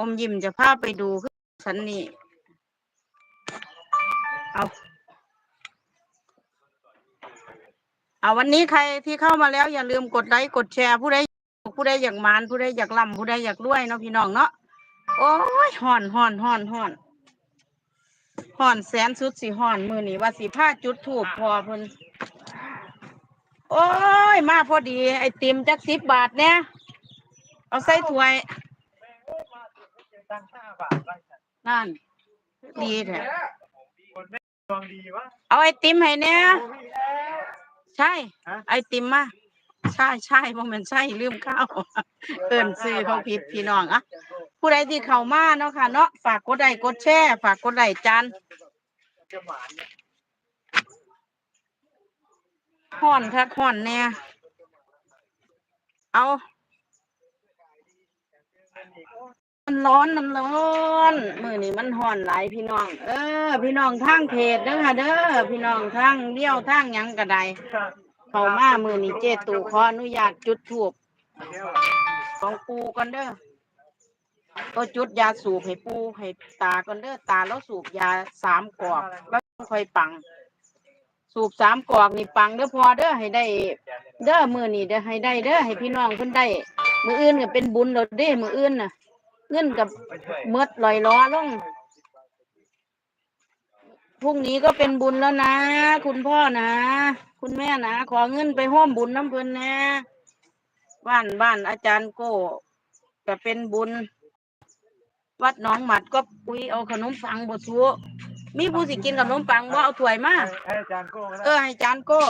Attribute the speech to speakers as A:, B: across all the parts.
A: อมยิ้มจะพาไปดูคือฉันนี่เอาเอาวันนี้ใครที่เข้ามาแล้วอย่าลืมกดไลค์กดแชร์ผู้ใดผู้ใดอยากมานผู้ใดอยากล่ำผู้ใดอยากรวยเนาะพี่น้องเนาะโอ้ยห่อนห่อนห่อนห่อนห่อนแสนสุดสิห่อนมือนี่ว่าสิผ้าจุดถูกพอเพิ่นโอ้ย มาพอดี ไอติมจักสิบบาทเนี่ยเอาใส่ถ้วย
B: ตั้งห้าบาทได้ค่ะ
A: นั่น ดีแท้
B: คนไม่ดวงดีวะ
A: เอาไอติมให้เนี่ย
B: โอ้ยแล้ว
A: ใช่ ไอติมมาใช่ใช่บ่แม่นใช่ลืมข้าวเอิ้นซื้อเขาผิดพี่น้องอะผู้ใดที่เข้ามาเนาะค่ะ เนาะฝากกดไลค์กดแชร์ฝากกดไลค์จาน
B: จะหวานเนี่ย
A: ห่อนคักห่อนแน่เอา มันร้อนมันร้อนมื้อนี้มันห่อนหลายพี่น้อง เออ พี่น้องทางเพจเด้อค่ะเด้อพี่น้องทางเลี้ยวทางหยังก็ได้เข้ามามื้อนี้เจตู่ขออนุญาตจุดธูปของปูก่อนเด้อก็จุดยาสูบให้ปูให้ตาก่อนเด้อตาแล้วสูบยาสามกอกแล้วค่อยปัง สูบสามกอกนี่ปังเด้อพอเด้อให้ได้ เด้อมือนี่เด้อให้ได้เด้อให้พี่น้องเพิ่นได้ มืออื่นก็เป็นบุญแล้วเด้ มืออื่นน่ะ เงินกับเมดลอยล้อลงพรุ่งนี้ก็เป็นบุญแล้วนะ คุณพ่อนะ คุณแม่นะ ขอเงินไปห้อมบุญน้ำเพิ่นนะ บ้านบ้านอาจารย์โก้ก็เป็นบุญ วัดหนองหมัดก็ปุยเอาขนมปังบดซัวมีผู้สิกินขนมปังว่าเอาถ้วยมา
B: ให้อาจารย์โก้
A: เออให้อาจารย์โก้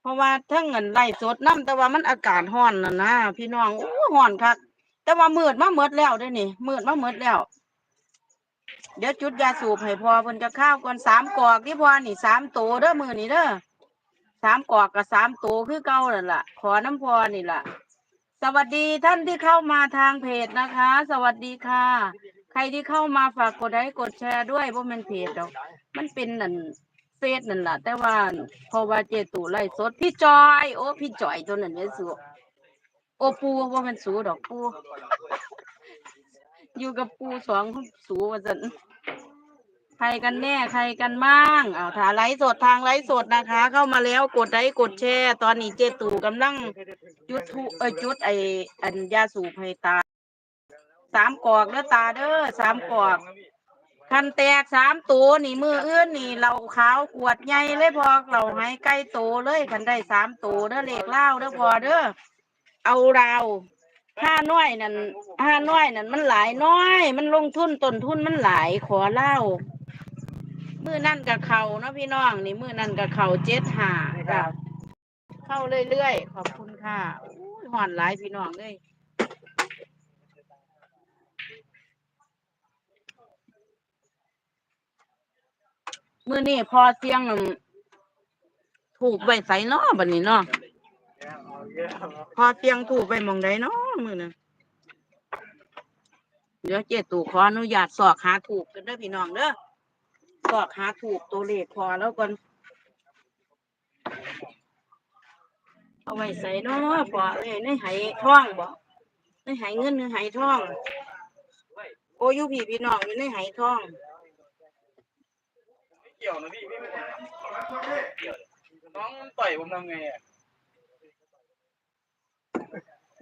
A: เพราะว่าถ้าเงินไล่สดน้ำแต่ว่ามันอากาศร้อนนะนะพี่น้องโอ้ร้อนคัก แต่ว่ามืดมาเมดแล้วเด้อนี่มืดมาเมดแล้ว เดี๋ยวจุดยาสูบให้พอเพิ่นจะข้าวก่อนสามกอกที่พอนี่สามโตเด้อมือนี่เด้อสามกอกกับสามตัวคือเก่านั่นล่ะ ขอน้ำพอนี่ล่ะ สวัสดีท่านที่เข้ามาทางเพจนะคะ สวัสดีค่ะ ใครที่เข้ามาฝากกดไลค์กดแชร์ด้วยเพราะมันเพจดอกมันเป็นนั่นเฟซนั่นล่ะ แต่ว่าพราะว่าเจตูไล่สดพี่จอย โอ้พี่จอยตัวนั้นเนี่ยสู โอปูว่ามันสูดอกปูอยู่กับปูสองสูว่าจันใครกันแน่ใครกันบ้างอ้าวถ้าไลฟ์สดทางไลฟ์สดนะคะ เข้ามาแล้วกดไลค์กดแชร์ตอนนี้เจตู่กำลังจุดทุเอ้ยจุดไออันยาสูบให้ตาสามกอกเด้อตาเด้อสามกอกคันแตกสามตัวนี่มืออื่นนี่เราขาวขวดใหญ่เลยพอเราให้ใกล้โตเลยคันได้สามตัวเด้อเลขเล่าเด้อพอเด้อ เอาเราห้าน้อยนั่นห้าน้อยนั่นมันหลายน้อย มันลงทุนต้นทุนมันหลายขอเล่ามือนั่นกับเขาเนาะพี่น้องนี่มือนั่นกับเขาเจ็ดหาจ้ะเข้าเรื่อยๆขอบคุณค่ะอู้ยหอนหลายพี่น้องเลยมือนี่พอเสียงนั่นถูกใบใสเนาะบัดนี้เนาะ พอเสียงถูกใบมองใดเนาะมือน่ะเดี๋ยวเจตู่ขออนุญาตสอกหาถูกกันเด้อพี่น้องเด้อสอกหาถูกตัวเลขพอแล้วก่อนเอาไว้ใส่เนาะพอเอ้ยในไหท่องบ่ในไหเงินในไหท่องโอ้ยูพี่พี่น้องอยู่ในไหท่อง
B: เกี่ยวนะพี่พี่ไม่ได้น้องต่อยผมทำไงอะ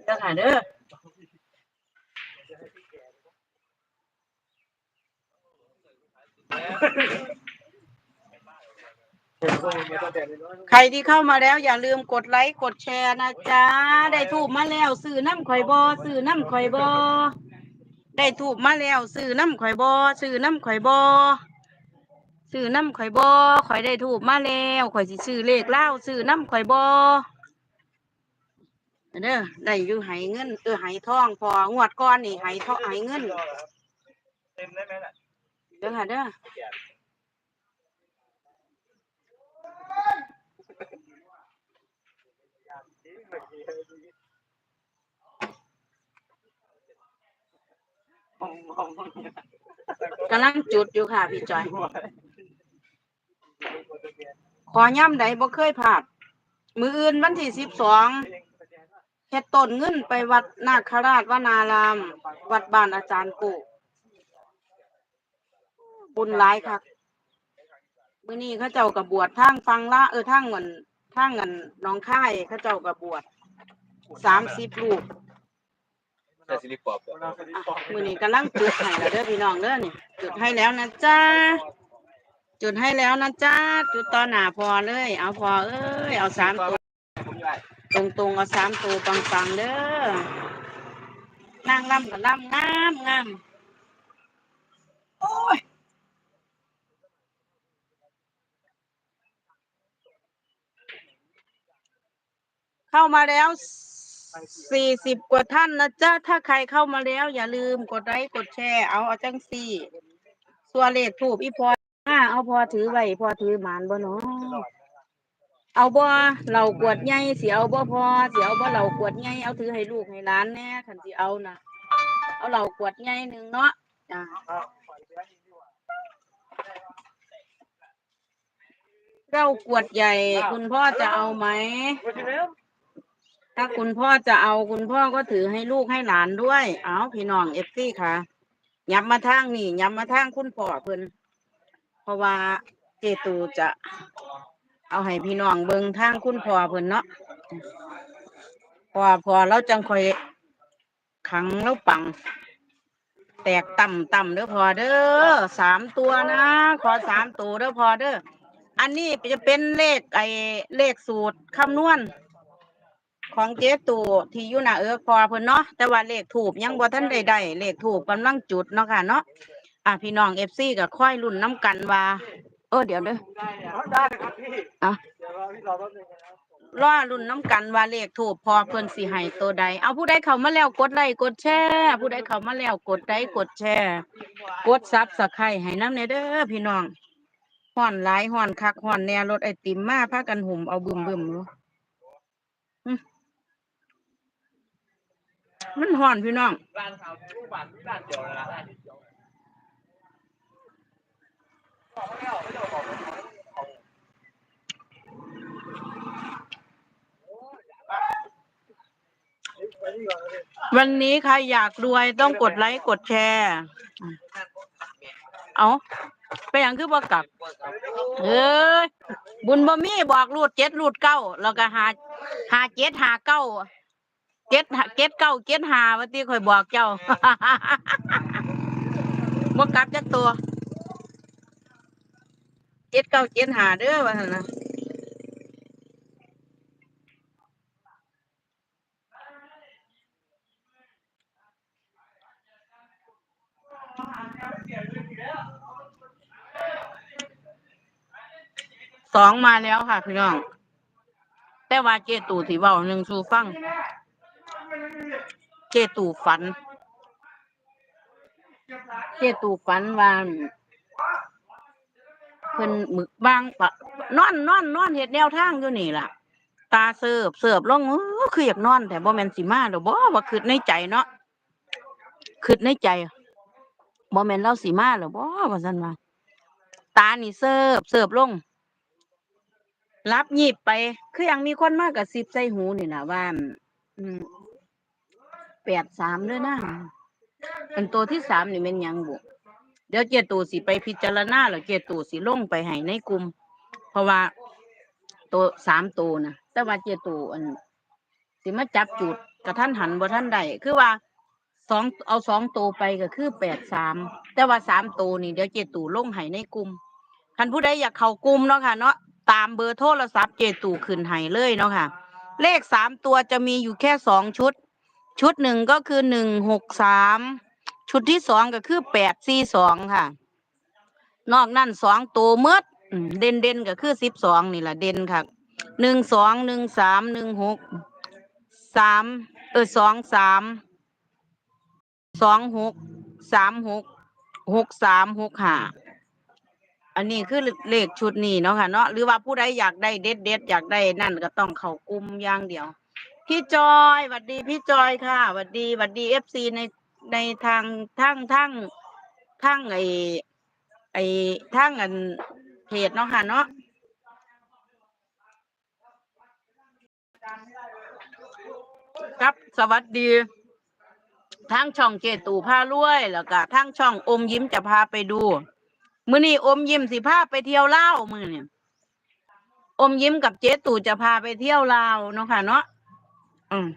A: เด้อค่ะเด้อใครที่เข้ามาแล้วอย่าลืมกดไลค์กดแชร์นะจ๊ะ ได้ถูกมาแล้วซื้อน้ำข่อยบอซื้อน้ำข่อยบอได้ถูกมาแล้วซื้อน้ำข่อยบอซื้อน้ำข่อยบอซื้อน้ำข่อยบอข่อยได้ถูกมาแล้วข่อยสิซื้อเลขเล่าซื้อน้ำข่อยบอ เด้อได้อยู่ไหเงินเออไหทองพองวดก้อนนี่ไหทองไหเงิน
B: เต็มได้ไหมล่ะ
A: เด้อค่ะเด้อกำลังจุดอยู่ค่ะพี่จอย ขอย่ำใดบ่เคยพลาดมืออื่นวันที่สิบสอง เฮ็ดต้นเงินไปวัดนาคราชวนาราม วัดบ้านอาจารย์กูบุญหลายคักมื้อนี้เขาเจ้าก็บวชทางฟังละเออทางเหมือนทางเงินหน้องค่ายเขาเจ้าก็บวช30ลูก
B: ใส่ซิลิปปอบ
A: อะมื้อนี้กำลังจุดให้แล้วเด้อพี่น้องเด้อนี่จุดให้แล้วนะจ๊ะจุดให้แล้วนะจ๊ะจุดต่อหน้าพอเลย เอาพอเอ้ยเอาสามตัว
B: ผมอยู่ไอ้
A: ตรงตรงๆเอาสามตัวปังๆเด้อนั่งล่ำกับล่ำงามงามโอ้ยเข้ามาแล้วสี่สิบกว่าท่านนะจ๊ะ ถ้าใครเข้ามาแล้ว อย่าลืมกดไลค์กดแชร์ เอาเอาจังสี่ส่วนเลขถูกอีพออ่าเอาพอถือไว้พอถือหมานบ่เนาะ เอาบ่เรากวดใหญ่เสิเอาบ่พอเสิเอาบ่เรากวดใหญ่เอาถือให้ลูกให้หลานแน่คันสิเอานะเอาเรากวดใหญ่หนึ่งเนาะจ้ะเรากวดใหญ่ คุณพ่อจะเอาไหมถ้าคุณพ่อจะเอาคุณพ่อก็ถือให้ลูกให้หลานด้วย เอาพี่น้องเอฟซีค่ะยับมาทางนี่ยับมาทางคุณพ่อเพิ่นเพราะว่าเจตูจะ เอาให้พี่น้องเบิ่งทางคุณพ่อเพิ่นเนาะพอพอเราจังคอยขังแล้วปัง แตกต่ำต่ำเด้อพอเด้อสามตัวนะ ขอสามตัวเด้อพอเด้ออันนี้จะเป็นเลขไอเลขสูตรคำนวณ ของเจ๊ตู่ที่อยู่หน้าเออพอเพิ่นเนาะแต่ว่าเลขถูกยังบ่ทันได้ได้เลขถูกกำลังจุดเนาะค่ะเนาะอะพี่น้อง FC ก็ค่อยลุ้นน้ำกันว่า เออเดี๋ยวเด้อ
B: ได้ครับพี่
A: อะ
B: เดี๋ยวพี่รอแป๊บนึงนะครับ
A: รอรุ่นน้ำกันว่าเลขถูกพอเพิ่นสิให้ตัวใด เอาผู้ใดเข้ามาแล้วกดไลค์กดแชร์ผู้ใดเข้ามาแล้วกดไลค์กดแชร์กดซับสไครต์ให้นำเด้อพี่น้องฮ้อนหลายฮ้อนคักฮ้อนแน่รถไอติมมาพากันหุ่มเอาบึมๆอยู่อื้อมันฮ้อนพี่น้อง
B: ร้านเขาทุก วันนี้
A: ใครอยากรวยต้องกดไลค์กดแชร์ เอาไปย่างคือบ่กลับ เอ้ย บุญบ่มีบอกรูดเจ็ดรูดเก้าแล้วก็หาหาเจ็ดหาเก้าเจ็ดเจ็ดเก้าเจ็ดหาวันที่คอยบอกเจ้าบ่กลับจักตัว เจ็ดเก้าเจ็ดหาเด้อว่าซั่นนะสองมาแล้วค่ะพี่น้อง แต่ว่าเจตู่ที่เว้าหนึ่งสู่ฟัง เจตู่ฝัน เจตู่ฝันว่า เพิ่นหมึกบางปะนอนนอนนอนเฮ็ดแนวทางอยู่นี่ล่ะ ตาเสิร์ฟเสิร์ฟลงเออคืออยากนอนแต่บ่แม่นสิมาดอกบ่ว่าคิดในใจเนาะคิดในใจบ่แม่นเราสิมาหรอบ่ว่าซั่นว่าตานี่เสิร์ฟเสิร์ฟลงรับหยิบไป คือยังมีคนมากกับซิบใส่หูนี่นะว่าแปดสามด้วยนะอันตัวที่สามนี่เป็นยังบุ เดี๋ยวเจตูสิไปพิจารณาแล้วเจตูสิลงไปให้ในกลุ่มเพราะว่าตัวสามตัวนะแต่ว่าเจตูอันสิมาจับจุดกับท่านหันบ่ท่านใดคือว่าสองเอาสองตัวไปก็คือแปดสามแต่ว่าสามตัวนี่เดี๋ยวเจตูลงให้ในกลุ่มคันผู้ใดอยากเข้ากลุ่มเนาะค่ะเนาะตามเบอร์โทรศัพท์เจตูขึ้นให้เลยเนาะค่ะ เลขสามตัวจะมีอยู่แค่สองชุด ชุดหนึ่งก็คือหนึ่งหกสาม ชุดที่สองก็คือแปดสี่สองค่ะ นอกนั้นสองตัวเมืดเด่นเด่นก็คือสิบสองนี่แหละเด่นค่ะหนึ่งสองหนึ่งสามหนึ่งหกสามเออสองสามสองหกสามหกหกสามหกห้าอันนี้คือเลขชุดนี้เนาะค่ะเนาะหรือว่าผู้ใดอยากได้เด็ดเด็ดอยากได้นั่นก็ต้องเข้ากลุ่มอย่างเดียว พี่จอยหวัดดีพี่จอยค่ะหวัดดีหวัดดีเอฟซีใน ในทางทั้งทั้งทั้งไอไอทั้งอันเพจเนาะค่ะเนาะกับสวัสดีทางช่องเจตูพารวยแล้วก็ทางช่องอมยิ้มจะพาไปดูมื้อนี้อมยิ้มสิพาไปเที่ยวลาวมื้อนี้อมยิ้มกับเจตูจะพาไปเที่ยวลาวเนาะค่ะเนาะอืม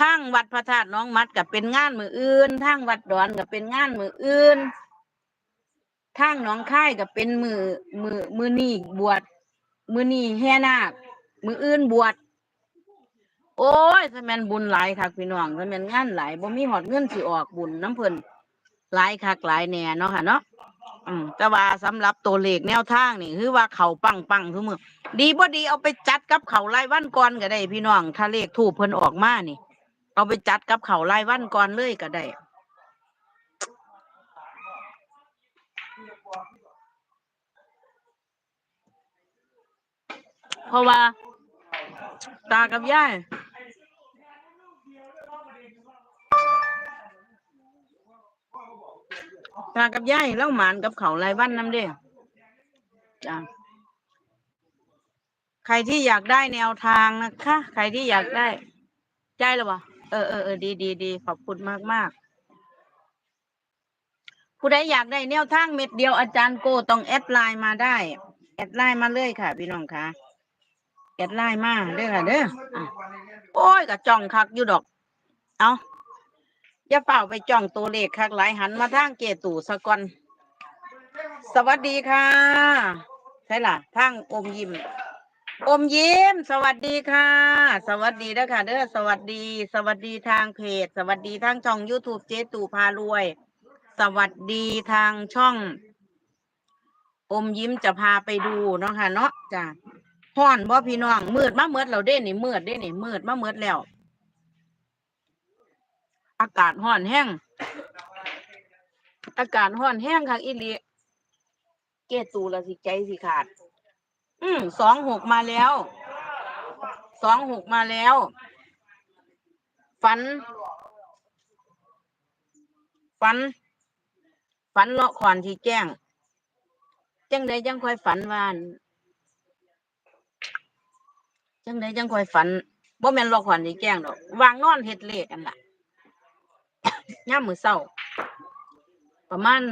A: ทางวัดพระธาตุน้องมัดก็เป็นงานมืออื่นทางวัดดอนก็เป็นงานมืออื่นทางน้องค่ายก็เป็นมือมือมือนี่บวชมือนี่แห่นาคมืออื่นบวชโอ้ยถ้าแม่นบุญหลายคักพี่น้องถ้าแม่นงานหลายบ่มีหอดเงินสิออกบุญน้ำเพิ่นหลายคักหลายแหน่เนาะค่ะเนาะอืมแต่ว่าสำหรับตัวเลขแนวทางนี่คือว่าเขาปังปังทุกมือดีบ่ดีเอาไปจัดกับเขารายวันก่อนก็ได้พี่น้องถ้าเลขถูกเพิ่นออกมานี่ เอาไปจัดกับเขารายวันก่อนเลยก็ได้เพราะว่า ตากับยายตากับยายเล่าหมานกับเขารายวันน้ำเด้จ้ะใครที่อยากได้แนวทางนะคะ ใครที่อยากได้ใจหรือเปล่า เออเออเออดีดีดีขอบคุณมากมากผู้ใดอยากได้แนวทางเม็ดเดียวอาจารย์โกต้องแอดไลน์มาได้ แอดไลน์มาเลยค่ะ พี่น้องค่ะแอดไลน์มาเด้อค่ะเด้อโอ้ยกะจ้องคักอยู่ดอก เอาอย่าเป่าไปจ้องตัวเลขคักหลายหันมาทางเกตู่สะก่อนสวัสดีค่ะ ใช่ล่ะทางอมยิ้ม อมยิ้ม สวัสดีค่ะ สวัสดีนะค่ะเด้อสวัสดี สวัสดีทางเพจ สวัสดีทางช่อง YouTube เจ๊ตู่พารวย สวัสดีทางช่อง อมยิ้มจะพาไปดูเนาะค่ะเนาะจ้ะฮ้อนบ่พี่น้องมืดมาเมืดแล้วเด้นี่มืดเด้นี่มืดมาเมืดแล้ว อากาศฮ้อนแห้งอากาศฮ้อนแห้งค่ะอีหลีเกตูละสิใจสิขาด อืมสองหกมาแล้ว สองหกมาแล้ว ฝัน ฝัน ฝันเลาะขวานที่แจ้ง จังใดจังค่อยฝันวันจังใดจังค่อยฝันบ่แม่นเลาะขวานที่แจ้งดอก วางนอนเฮ็ดเลขกันล่ะย่ามมือเช้า ประมาณ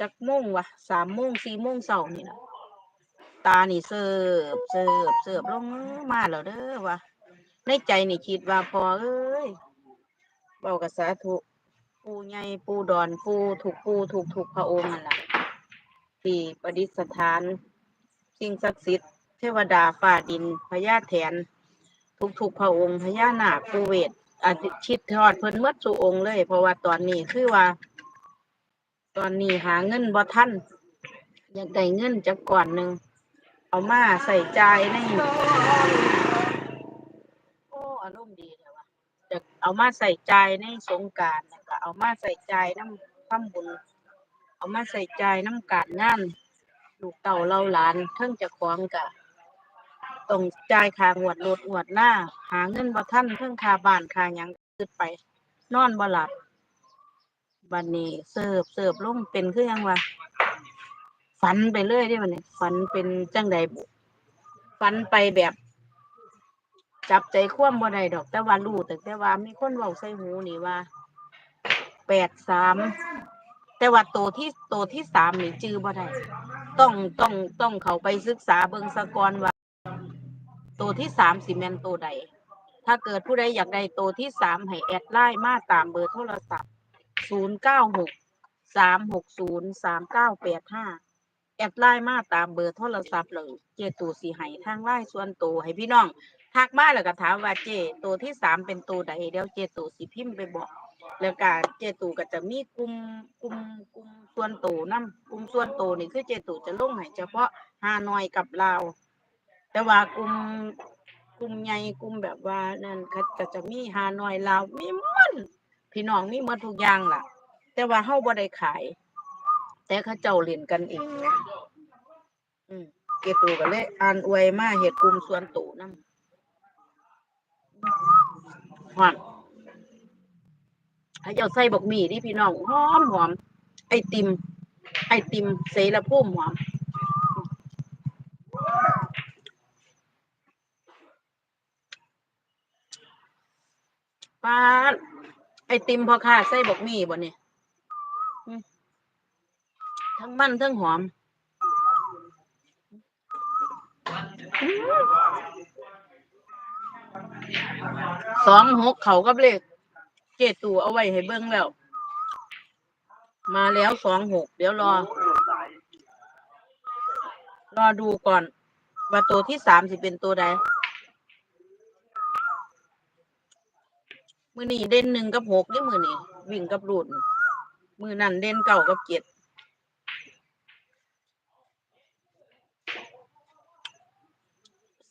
A: จักโมงวะสามโมงสี่โมงเช้านี่ล่ะ ตานี่เสิร์ฟเสิร์ฟเสิร์ฟลงมาแล้วเด้อวะในใจนี่คิดว่าพอเอ้ยเบากับสาธุปูใหญ่ปูดอนปูถูกปูถูกถูกพระองค์นั่นแหละที่ประดิษฐาน สิ่งศักดิ์สิทธิ์เทวดาฟ้าดินพญาแถนทุกถูกพระองค์พญานาคปูเวทอาทิชิดทอดเพิ่นหมดสู่องค์เลย เพราะว่าตอนนี้คือว่า ตอนนี้หาเงินบ่ทันอยากได้เงินจักก่อนหนึ่ง เอามาใส่ใจในโอ้อารมณ์ดีเลยวะจะเอามาใส่ใจในสงการแล้วก็เอามาใส่ใจน้ำทำบุญเอามาใส่ใจน้ำการงานลูกเต่าเราหลานเทิงจะคล้องกะต้องจ่ายค่างวดรถงวดหน้า หาเงินบ่ทันเทิงค่าบ้านค่าหยังขึ้นไป นอนบ่หลับบันนี้เสิร์ฟเสิร์ฟลงเป็นคือยังวะ ฝันไปเรื่อยได้มันเนี่ยฝันเป็นจังใดบุฝันไปแบบ จับใจคว่ำบ่ได้ดอก แต่ว่ารู้แต่แต่ว่ามีคนเว้าใส่หูนี่ว่าแปดสามแต่ว่าโตวที่โตวที่สามนี่จื้อบ่ได้ต้องต้องต้องเขาไปศึกษาเบิงสะกอนว่าโตวที่สามสิแมนโตวใด ถ้าเกิดผู้ใดอยากได้โตวที่สามให้แอดไลน์มาตามเบอร์โทรศัพท์ศูนย์เก้าหกสามหกศูนย์สามเก้าแปดห้า แอดไลน์มาตามเบอร์โทรศัพท์เลยเจตูสีให้ทางไลน์ส่วนตัวให้พี่น้องทักมาแล้วก็ถามว่าเจตัวที่สามเป็นตัวใดเดี๋ยวเจตูสีพิมพ์ไปบอก แล้วก็เจตูก็จะมีกลุ่มกลุ่มกลุ่มส่วนตัวนํกลุ่มส่วนตัวนี่คือเจตูจะลงให้เฉพาะฮานอยกับลาวแต่ว่ากลุ่มกลุ่มใหญ่กลุ่มแบบว่านั่นก็จะมีฮานอยลาวมีมันพี่น้องมีหมดทุกอย่างล่ะ แต่ว่าเฮาบ่ได้ขาย แต่เขาเจ้าเล่นกันเองนะอืมเกตูก็เลยอ่านอวยมาเฮ็ดกลุ่มส่วนตัวนำหอมเขาเจ้าใส่บักหมี่ดิพี่น้องหอมหอม ไอติม ไอติมเสรภูมิหอมปลาไอติมพอค่ะใส่บกหมี่บ่เนี่ยอืม ทั้งมันทั้งหอมอืมสองหกเขากับเลขเจตูเอาไว้ให้เบิ้งแล้ว มาแล้วสองหกเดี๋ยวรอ รอดูก่อน ว่าตัวที่สามสิเป็นตัวใดมือนี่เด่นหนึ่งกับหกนี่มือนี่วิ่งกับรูดมือนั่นเด่นเก่ากับเจ็ด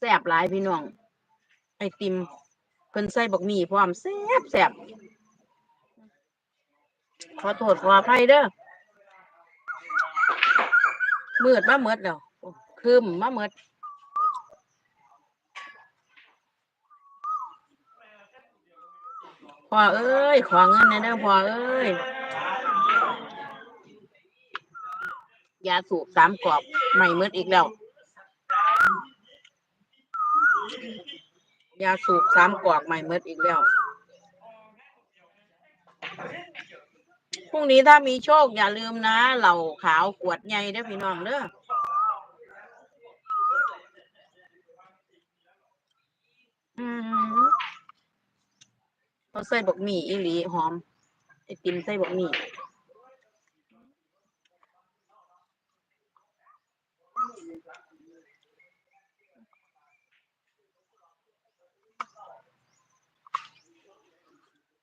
A: แสบหลายพี่น้อง ไอติมเพิ่นใส่บักหมี่พร้อมแสบแสบขอโทษขออภัยเด้อมืดมาเมืดแล้วคืมมาเมืดพ่อเอ้ย ขอเงินหน่อยเด้อพ่อเอ้ยยาสูบสามกรอบใหม่เมืดอีกแล้ว ยาสูบสามกรอบใหม่เมืดอีกแล้ว พรุ่งนี้ถ้ามีโชคอย่าลืมนะ เหล่าขาวขวดใหญ่เด้อพี่น้องเด้ออืมเขาใส่บกหมี่อีหลีหอมไอติมใส่บกหมี่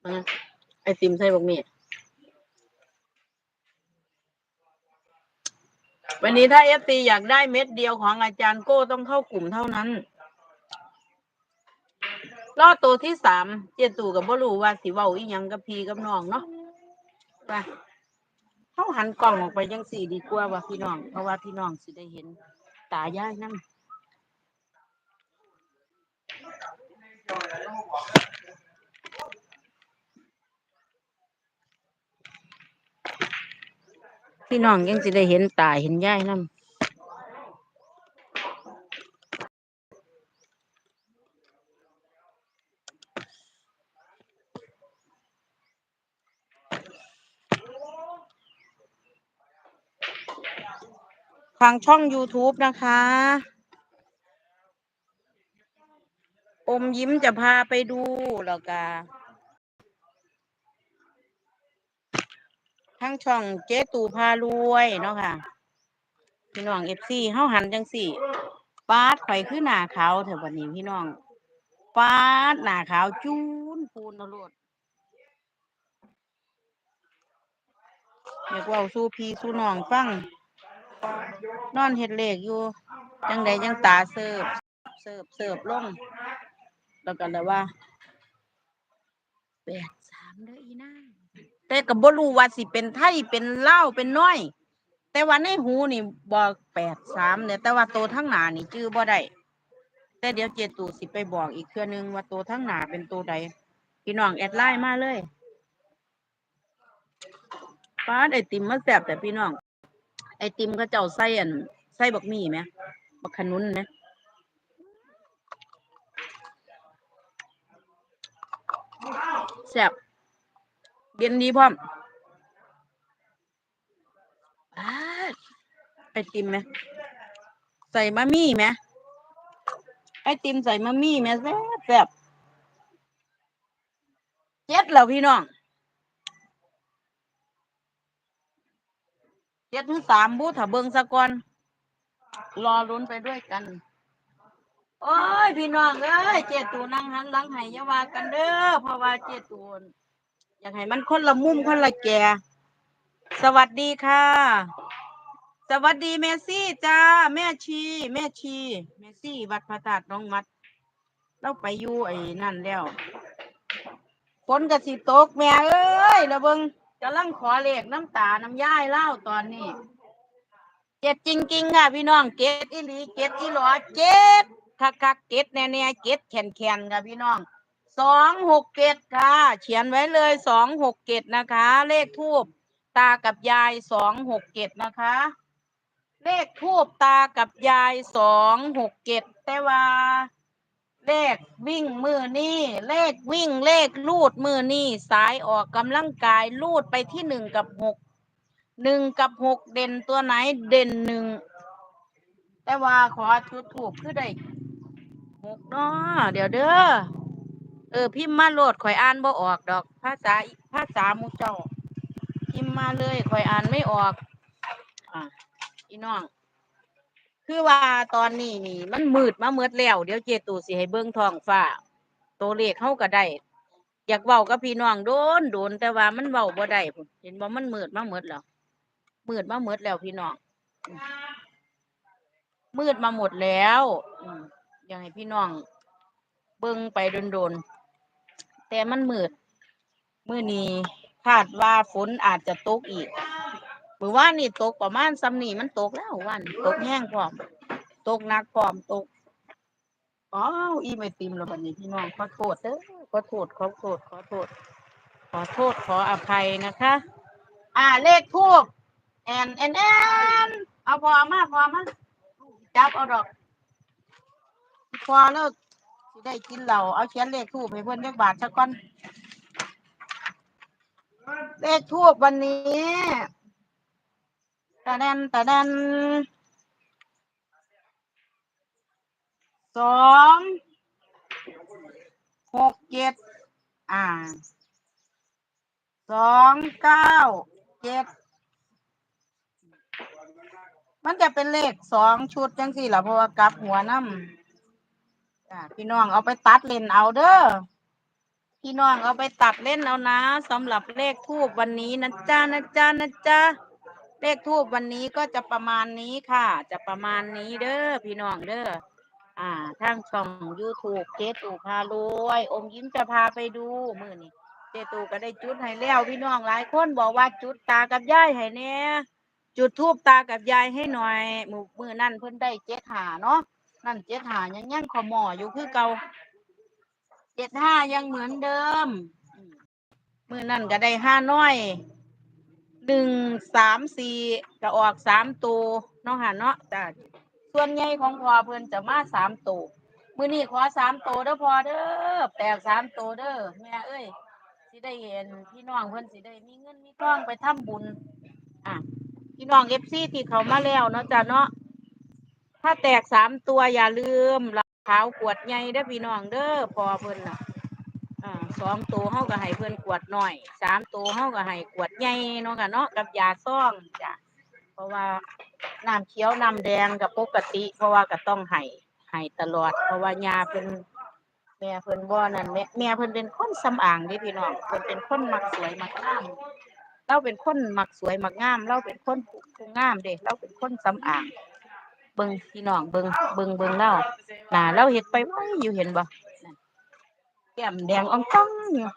A: อะไอติมใส่บกหมี่วันนี้ถ้าเอฟซีอยากได้เม็ดเดียวของอาจารย์โก้ต้องเข้ากลุ่มเท่านั้น รอดตัวที่สามเจตู่กับบ่รู้ว่าสิเว้าอีหยังกับพีกับน้องเนาะไปเขาหันกล้องออกไปจังสี่ดีกว่าว่าพี่น้อง เพราะว่าพี่น้องสิได้เห็น ตายายนั่ พี่น้องยังสิได้เห็นตายเห็นยายนั่ทางช่อง YouTube นะคะ อมยิ้มจะพาไปดูแล้วก็ ทั้งช่องเจ๊ตู่พารวยเนาะค่ะพี่น้องเอฟซีเฮาหันจังสี่ปาดข่อยคือหน้าขาวเถอะวันนี้พี่น้องปาดหน้าขาวจูนพูนเอาโลดอยากว่าสู้พี่สู้น้องฟัง นอนเฮ็ดเหลขอยู่จังใดจังตาเสิร์ฟเสิร์ฟเสิร์ฟลงแล้วก็เลยว่าแปดสามเด้ออีนาง แต่ก็บ่รู้ว่าสิเป็นไทยเป็นเล่าวเป็นน้อย แต่ว่าในหูนี่บอกแปดสามเนี่ยแต่ว่าโตวทั้งหนานี่จื้อบ่ได้แต่เดี๋ยวเจตูสิไปบอกอีกเครือนึงว่าโตวทั้งหนาเป็นตัวใดพี่น้องแอดไลน์มาเลยป้าดไอติมมาแซบแต่พี่น้อง ไอติมเขาเจ้าใส่อันใส่บักหมี่ไหมบักขนุนไหมแซบ ย็นดีพร้อมไอติมไหมใส่มะมี่ไหมไอติมใส่มะมี่ไหมแซ่บแซ่บเจ็ดแล้วพี่น้องเจ็ดถึงสามบูถ้าเบิ่งสะก่อนรอลุ้นไปด้วยกัน โอ้ย พี่น้องเอ้ยเจตูนั่งหันหลังห้อยาวากันเด้อเพราะว่าเจตูน อยากให้มันคนละมุมคนละแก่สวัสดีค่ะ สวัสดีแม่ซี่จ้า แม่ชี แม่ชีแม่ซี่ วัดพระธาตุน้องมัด เราไปอยู่ไอ้นั่นแล้วฝนกระสิตกแม่เอ้ยระเบิงกำลังขอเลขน้ำตา น้ำย่ายเล่าตอนนี้ เจ็ดจริงๆค่ะพี่น้องเกตอีหลีเกตอีหลอเกตคักคักๆเกตแน่แน่ๆเกตแขนแขนๆค่ะพี่น้อง สองหกเกตค่ะ เขียนไว้เลยสองหกเกตนะคะ เลขทูบตากับยายสองหกเกตนะคะ เลขทูบตากับยายสองหกเกตแต่ว่าเลขวิ่งมือนี่เลขวิ่งเลขลูดมือนี่สายออกกำลังกายลูดไปที่หนึ่งกับหกหนึ่งกับหกเด่นตัวไหนเด่นหนึ่งแต่ว่าขอชุดถูกคือได้หกเนาะเดี๋ยวเด้อ เออ พิมพ์มาโหลดข่อยอ่านบ่ออกดอก ภาษาภาษามูเจ้า พิมพ์มาเลยข่อยอ่านไม่ออก อะพี่น้อง คือว่าตอนนี้นี่ มันมืดมาเมืดแล้วเดี๋ยวเจตูสิให้เบิ่งท้องฟ้า ตัวเลขเขาก็ได้ อยากเว้ากับพี่น้องโดนโดนแต่ว่ามันเว้าบ่ได้พุ่นเห็นบ่มันมืดมาเมืดแล้วมืดมาเมืดแล้วพี่น้องมืดมาหมดแล้วอืมอยากให้พี่น้อง เบิ่งไปโดนๆ แต่มันมืดมื้อนี้คาดว่าฝนอาจจะตกอีกเมื่อวานนี่ตกประมาณซ้ำนี่มันตกแล้ววันตกแห้งพร้อม ตกหนักพร้อมตกอ๋ออีไม่ติมแล้วบัดนี้พี่น้องขอโทษเด้อขอโทษขอโทษขอโทษ ขอโทษขออภัยนะคะ อ่าเลขทูบแอนแอนแอนเอาพอมาพอมาจับเอาดอก พอแล้ว ได้กินเหล้าเอาเขียนเลขทูบให้เพิ่อนเรียกบาทสักก่อน เลขทูบวันนี้ตะแดนตะแดนสองหกเจ็ดอ่าสองเก้าเจ็ดมันจะเป็นเลขสองชุดจังสี่ล่ะเพราะว่ากลับหัวน้ำ จ้ะพี่น้องเอาไปตัดเล่นเอาเด้อพี่น้องเอาไปตัดเล่นเอานะสำหรับเลขทูบวันนี้นะจ๊ะนะจ๊ะนะจ๊ะเลขทูบวันนี้ก็จะประมาณนี้ค่ะ จะประมาณนี้เด้อพี่น้องเด้ออ่าทางช่อง YouTube เจตูพารวยอมยิ้มจะพาไปดูมือนี้เจตูก็ได้จุดให้แล้วพี่น้องหลายคนบอกว่าจุดตากับยายให้แน่จุดทูบตากับยายให้หน่อยมือมือนั่นเพิ่นได้เจ็ดหาเนาะ นั่นเจ็ดหายังยังขอหมออยู่คือเก่าเจ็ดห้ายังเหมือนเดิมอืมมือนั่นก็ได้ห้าน้อยหนึ่งสามสี่ก็ออกสามตัวเนาะค่ะเนาะจ้ะส่วนใหญ่ของพอเพิ่อนจะมาสามตัวมือนี้ขอสามตัวเด้อพอเด้อแตกสามตัวเด้อแม่เอ้ยสิได้เห็นพี่น้องเพิ่อนสิได้มีเงินมีทองไปทำบุญ อะ พี่น้องเอฟซีที่เขามาแล้วเนาะจ้ะเนาะ ถ้าแตกสามตัวอย่าลืมเหล้าขาวขวดใหญ่เด้อพี่น้องเด้อพอเพิ่นน่ะอ่าสองตัวเฮาก็ให้เพิ่นขวดหน่อยสามตัวเฮาก็ให้ขวดใหญ่เนาะค่ะเนาะกับยาซ่องจ้ะเพราะว่าน้ำเขียวน้ำแดงกับปกติ เพราะว่าก็ต้องให้ให้ตลอด เพราะว่ายาเพิ่นแม่เพิ่นบ่นั่นแม่แม่เพิ่นเป็นคนสำอางเด้พี่น้องเพิ่นเป็นคนมักสวยมักงามเราเป็นคนมักสวยมักงาม เราเป็นคนผู้งามเด้เราเป็นคนสำอาง เบิ่งพี่น้องเบิ่งเบิ่งเบิ่งเราหน้าเราเฮ็ดไปไว้อยู่เห็นบ่แก้มแดงอ่องต้องอยู่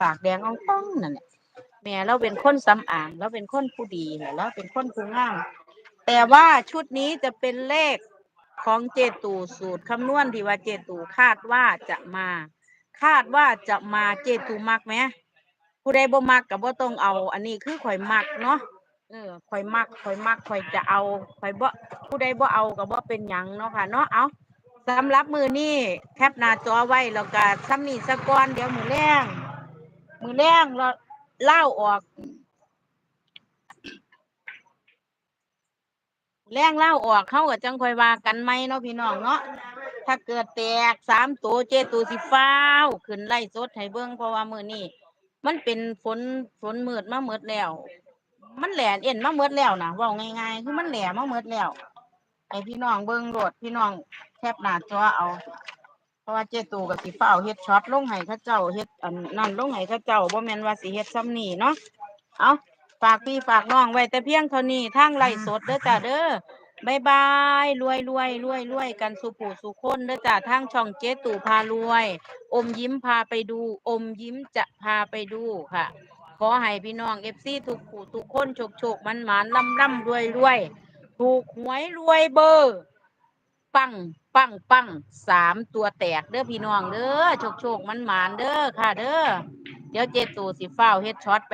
A: ปากแดงอ่องต้องนั่นแหละแม่เราเป็นคนสำอางเราเป็นคนผู้ดีแหละเราเป็นคนผู้งามแต่ว่าชุดนี้จะเป็นเลขของเจตูสูตรคำนวณที่ว่าเจตูคาดว่าจะมา คาดว่าจะมาเจตูมักไหมผู้ใดบ่มักก็บ่ต้องเอา อันนี้คือข่อยมักเนาะ เออข่อยมักข่อยมักข่อยจะเอาข่อยบ่ผู้ใดบ่เอาก็บ่เป็นหยังเนาะค่ะเนาะเอาสำหรับมือนี้แคปหน้าจอไว้แล้วก็ซ้ำนี้สะก่อนเดี๋ยวมือแรงมือแรงเราเล่าออกแรงเล่าออกเข้าก็จังคอยว่ากันไหมเนาะพี่น้องเนาะถ้าเกิดแตกสามตัวเจตัวสิฟ้าวขึ้นไล่สดให้เบิ่งเพราะว่ามือนี้มันเป็นฝนฝนมืดมาเมืดแล้ว มันแหลนเอ็นมาเมืดแล้วนะว่าง่ายๆคือมันแหลมาเมืดแล้วให้พี่น้องเบิงโลดพี่น้องแคบหน้าจอเอา เพราะว่าเจตูกับสิฟ้าเฮ็ดช็อตลงให้เขาเจ้าเฮ็ดอันนั่นลงให้เขาเจ้าบ่แม่นว่าสิเฮ็ดซ้ำนี่เนาะเอาฝากพี่ฝากน้องไว้แต่เพียงเท่านี้ทางไล่สดเด้อจ้าเด้อบายบายรวยรวยรวยรวยกันสุผู้สุคนเด้อจ้าทางช่องเจตูพารวย อมยิ้มพาไปดู อมยิ้มจะพาไปดูค่ะ อให้พี่น้องเอฟซีทุกผู้ทุกคนโชคโชคมันหมานล่ำล่ำรวยรวยถูกหวยรวยเบอร์ ปังปังปังสามตัวแตกเด้อพี่น้องเด้อโชคโชคมันหมานเด้อค่ะ เด้อเดี๋ยวเจตูสิฟ้าเฮ็ดช็อตไป